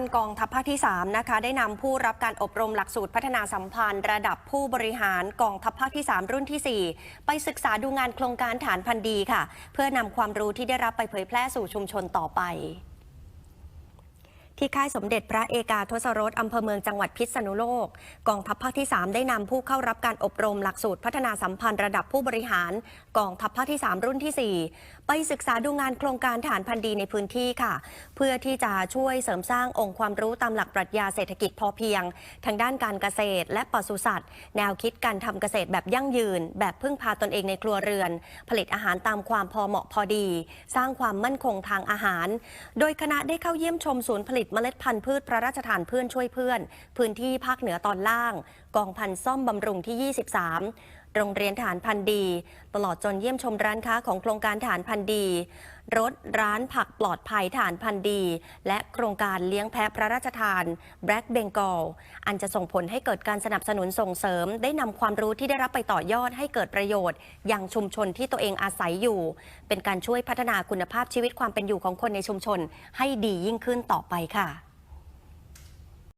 านกองทัพภาคที่ 3 นะคะ ได้นำผู้รับการอบรมหลักสูตรพัฒนาสัมพันธ์ ระดับผู้บริหารกองทัพภาคที่ 3 รุ่นทีสี่4 ไปศึกษาดูงานโครงการฐานพันธ์ดีค่ะ เพื่อนำความรู้ที่ได้รับไปเผยแพร่สู่ชุมชนต่อไป ที่ค่ายสมเด็จพระเอกาทศรสอำเภอเมืองจังหวัดพิษณุโลก กองทัพภาคที่ 3 ได้นำผู้เข้ารับการอบรมหลักสูตรพัฒนาสัมพันธ์ระดับผู้บริหาร กองทัพภาคที่ 3 รุ่นทีสี่4 ไปศึกษาดูงานโครงการฐานพันธุ์ดีในพื้นที่ค่ะ เพื่อที่จะช่วยเสริมสร้างองค์ความรู้ตามหลักปรัชญาเศรษฐกิจพอเพียง ทางด้านการเกษตร และปศุสัตว์ แนวคิดการทำเกษตรแบบยั่งยืน แบบพึ่งพาตนเองในครัวเรือน ผลิตอาหารตามความพอเหมาะพอดี สร้างความมั่นคงทางอาหาร โดยคณะได้เข้าเยี่ยมชมศูนย์ผลิตเมล็ดพันธุ์พืชพระราชทานเพื่อนช่วยเพื่อน พื้นที่ภาคเหนือตอนล่าง กองพันซ่อมบำรุงที่ 23 โรงเรียนฐานพันดี ตลอดจนเยี่ยมชมร้านค้าของโครงการฐานพันดี รถร้านผักปลอดภัยฐานพันดี และโครงการเลี้ยงแพะพระราชทาน Black Bengal อันจะส่งผลให้เกิดการสนับสนุนส่งเสริม ได้นำความรู้ที่ได้รับไปต่อยอดให้เกิดประโยชน์ ยังชุมชนที่ตัวเองอาศัยอยู่ เป็นการช่วยพัฒนาคุณภาพชีวิตความเป็นอยู่ของคนในชุมชน ให้ดียิ่งขึ้นต่อไปค่ะ